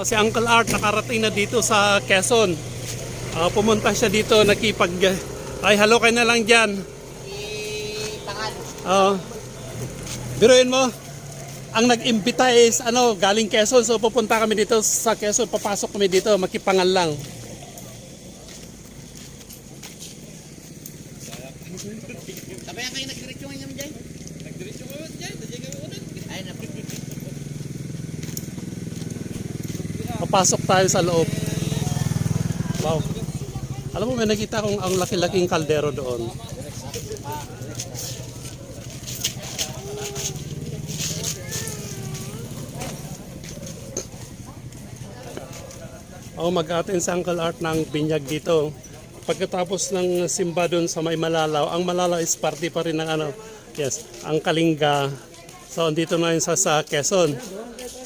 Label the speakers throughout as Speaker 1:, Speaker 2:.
Speaker 1: Oh, si Uncle Art nakarating na dito sa Quezon. Ah, pumunta siya dito, nakipag... Ay, hello kayo na lang dyan. Oo. biruin mo, ang nag-imbita is ano, galing Quezon. So pupunta kami dito sa Quezon, papasok kami dito, makipangal lang.
Speaker 2: Sabayan kayo nagdiretso nga naman dyan. Nagdiretso mo dyan. Ay, na
Speaker 1: Papasok tayo sa loob. Wow. Alam mo, may nakita kong ang laki-laking kaldero doon. Ako mag-atin sa Uncle Art ng binyag dito. Pagkatapos ng simba doon sa may Malalaw, ang Malalaw is party pa rin ng ano, yes, ang Kalinga. So, andito na yun sa, sa Quezon.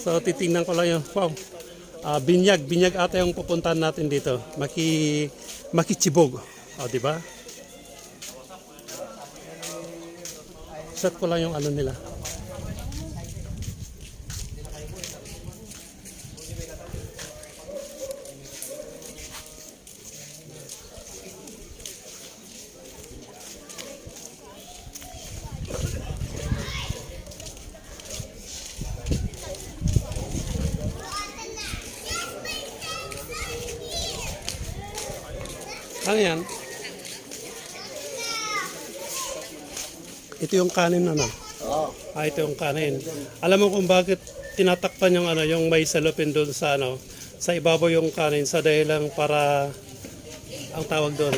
Speaker 1: So, titingnan ko lang yung, wow, Ah, binyag, binyag ata yung pupuntahan natin dito. Maki Makichibog. O, di ba? Set ko lang yung ano nila. Ano yan? Ito yung kanin ano?
Speaker 2: Oo.
Speaker 1: Ah, ito yung kanin. Alam mo kung bakit tinatakpan yung ano, yung may salupin doon sa ano, sa ibabaw yung kanin sa dahil lang para ang tawag doon.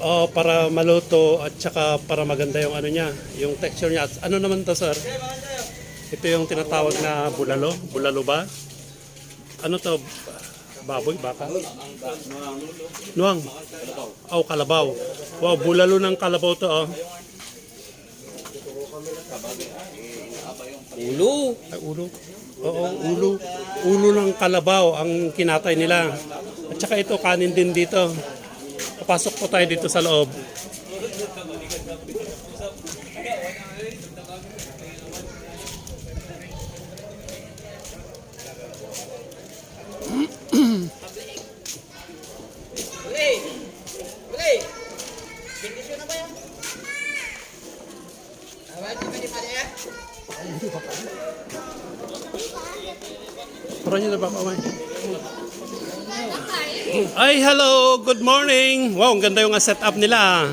Speaker 1: Oh, para maluto at saka para maganda yung ano niya, yung texture niya. At ano naman to, sir? Ito yung tinatawag na bulalo, bulalo ba? Ano to? Baboy, baka? Nuang. Oh, kalabaw. Wow, bulalo ng kalabaw to, oh.
Speaker 2: Ulo.
Speaker 1: Ay, ulo. Oo, ulo. Ulo ng kalabaw ang kinatay nila. At saka ito, kanin din dito. Papasok po tayo dito sa loob. Tara nyo na ba? Ay, hello! Good morning! Wow, ang ganda yung setup nila.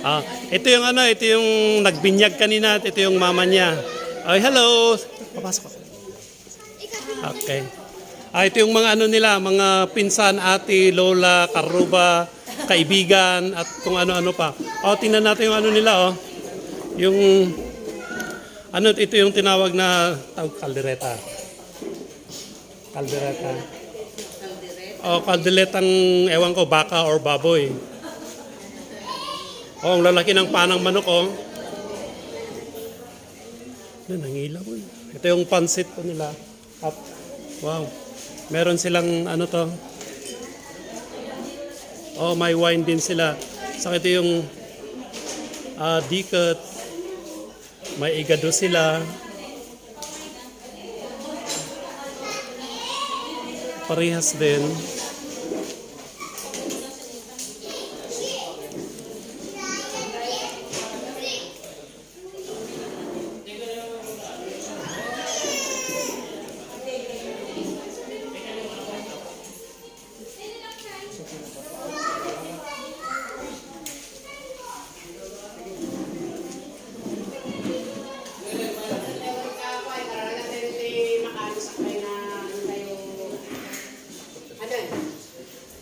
Speaker 1: Ah, ito yung ano, ito yung nagbinyag kanina at ito yung mama niya. Ay, hello! Papasok ako. Okay. Ah, ito yung mga ano nila, mga pinsan, ate, lola, karuba, kaibigan, at kung ano-ano pa. Oh, tingnan natin yung ano nila, oh. Yung, ano, ito yung tinawag na, tawag, kaldereta. Kaldereta. Oh, kalderetang, ewan ko, baka or baboy. Oh, ang lalaki ng panang manok, oh. Ano, nangilaw, eh. Ito yung pansit po nila. At, wow. Meron silang, ano to, Oh, may wine din sila. So ito yung ah dikot. May igado sila. Parehas din.